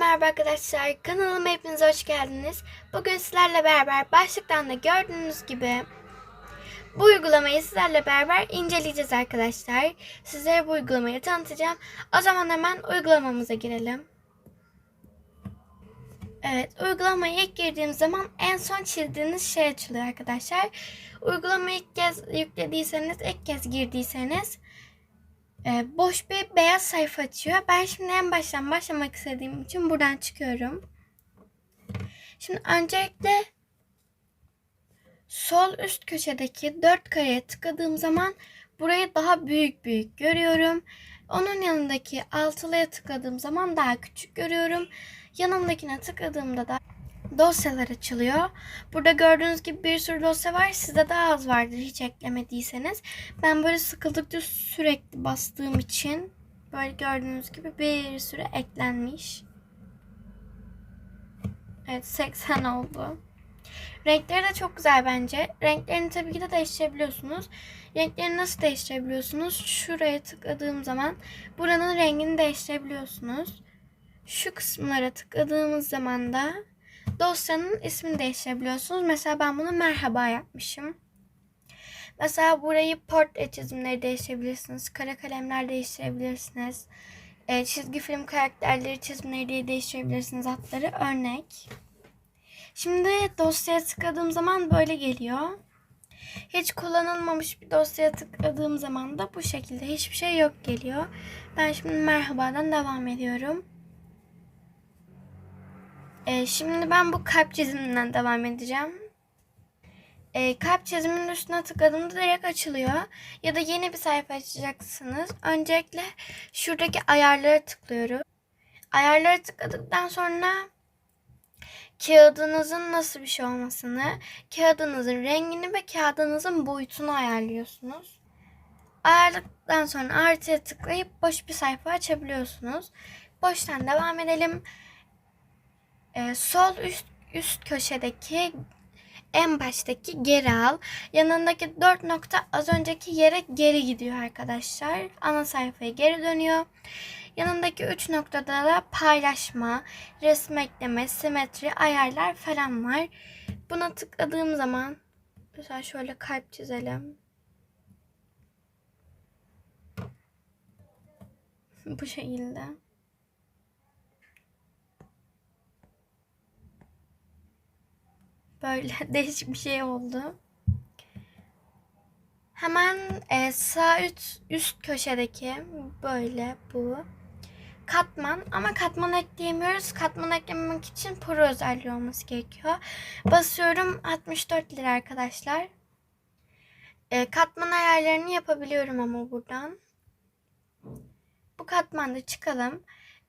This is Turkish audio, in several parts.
Merhaba arkadaşlar, kanalıma hepiniz hoş geldiniz. Bugün sizlerle beraber başlıktan da gördüğünüz gibi bu uygulamayı sizlerle beraber inceleyeceğiz arkadaşlar. Sizlere bu uygulamayı tanıtacağım. O zaman hemen uygulamamıza girelim. Evet, uygulamaya ilk girdiğim zaman en son çizdiğiniz şey açılıyor arkadaşlar. Uygulamayı ilk kez yüklediyseniz, ilk kez girdiyseniz e, boş bir beyaz sayfa açıyor. Ben şimdi en baştan başlamak istediğim için buradan çıkıyorum. Şimdi öncelikle sol üst köşedeki dört kareye tıkladığım zaman burayı daha büyük büyük görüyorum. Onun yanındaki altılıya tıkladığım zaman daha küçük görüyorum. Yanındakine tıkladığımda da dosyalar açılıyor. Burada gördüğünüz gibi bir sürü dosya var. Sizde daha az vardır hiç eklemediyseniz. Ben böyle sıkıldıkça sürekli bastığım için böyle gördüğünüz gibi bir sürü eklenmiş. Evet 80 oldu. Renkleri de çok güzel bence. Renklerini tabii ki de değiştirebiliyorsunuz. Renklerini nasıl değiştirebiliyorsunuz? Şuraya tıkladığım zaman buranın rengini değiştirebiliyorsunuz. Şu kısımlara tıkladığımız zaman da dosyanın ismini değiştirebiliyorsunuz. Mesela ben bunu merhaba yapmışım. Mesela burayı portre çizimleri değiştirebilirsiniz. Kara kalemler değiştirebilirsiniz. E, çizgi film karakterleri çizimleri diye değiştirebilirsiniz hatları. Örnek. Şimdi dosyaya tıkladığım zaman böyle geliyor. Hiç kullanılmamış bir dosyaya tıkladığım zaman da bu şekilde hiçbir şey yok geliyor. Ben şimdi merhabadan devam ediyorum. Ee, şimdi ben bu kalp çiziminden devam edeceğim. Ee, kalp çiziminin üstüne tıkladığımda direkt açılıyor. Ya da yeni bir sayfa açacaksınız. Öncelikle şuradaki ayarlara tıklıyorum. Ayarlara tıkladıktan sonra kağıdınızın nasıl bir şey olmasını, kağıdınızın rengini ve kağıdınızın boyutunu ayarlıyorsunuz. Ayarladıktan sonra artıya tıklayıp boş bir sayfa açabiliyorsunuz. Boştan devam edelim. Ee, sol üst üst köşedeki en baştaki geri al. Yanındaki dört nokta az önceki yere geri gidiyor arkadaşlar. Ana sayfaya geri dönüyor. Yanındaki üç noktada da paylaşma, resim ekleme, simetri, ayarlar falan var. Buna tıkladığım zaman mesela şöyle kalp çizelim. Bu şekilde. Böyle değişik bir şey oldu. Hemen e, sağ üst, üst köşedeki böyle bu katman ama katman ekleyemiyoruz. Katman eklemek için pro özelliği olması gerekiyor. Basıyorum 64 lira arkadaşlar. E, katman ayarlarını yapabiliyorum ama buradan. Bu katmanda çıkalım.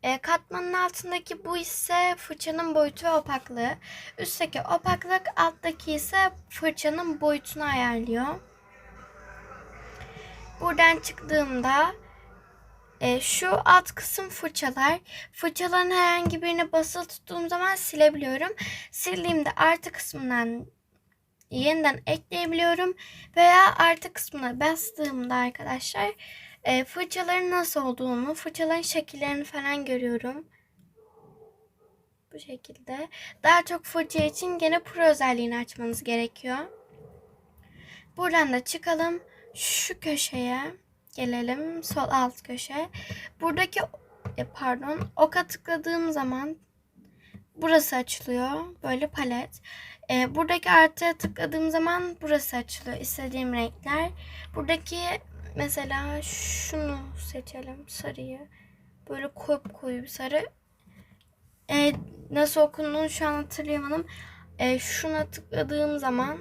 E, katmanın altındaki bu ise fırçanın boyutu ve opaklığı. Üstteki opaklık, alttaki ise fırçanın boyutunu ayarlıyor. Buradan çıktığımda e, şu alt kısım fırçalar. Fırçaların herhangi birine basılı tuttuğum zaman silebiliyorum. Sildiğimde artı kısmından yeniden ekleyebiliyorum. Veya artı kısmına bastığımda arkadaşlar e, fırçaların nasıl olduğunu, fırçaların şekillerini falan görüyorum. Bu şekilde. Daha çok fırça için gene pro özelliğini açmanız gerekiyor. Buradan da çıkalım. Şu köşeye gelelim. Sol alt köşe. Buradaki e, pardon oka tıkladığım zaman burası açılıyor. Böyle palet. E, buradaki artıya tıkladığım zaman burası açılıyor. İstediğim renkler. Buradaki Mesela şunu seçelim sarıyı. Böyle koyu koyu bir sarı. E, nasıl okunduğunu şu an hatırlayamadım. E, şuna tıkladığım zaman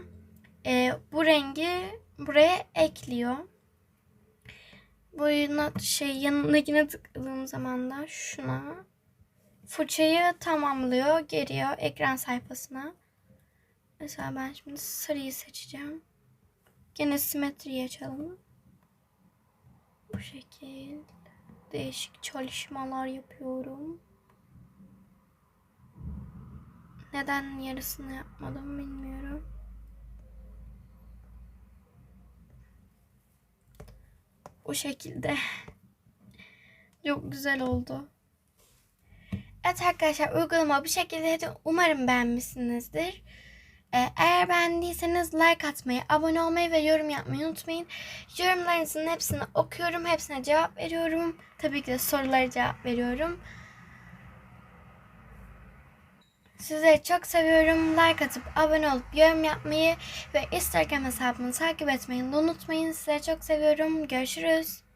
e, bu rengi buraya ekliyor. Bu şey yanındakine tıkladığım zaman da şuna fırçayı tamamlıyor. Geliyor ekran sayfasına. Mesela ben şimdi sarıyı seçeceğim. Gene simetriyi açalım. Bu şekil değişik çalışmalar yapıyorum. Neden yarısını yapmadım bilmiyorum. Bu şekilde. Çok güzel oldu. Evet arkadaşlar uygulama bu şekilde umarım beğenmişsinizdir. Ee, eğer beğendiyseniz like atmayı, abone olmayı ve yorum yapmayı unutmayın. Yorumlarınızın hepsini okuyorum, hepsine cevap veriyorum. Tabii ki de sorulara cevap veriyorum. Sizleri çok seviyorum. Like atıp abone olup yorum yapmayı ve Instagram hesabımı takip etmeyi unutmayın. Sizleri çok seviyorum. Görüşürüz.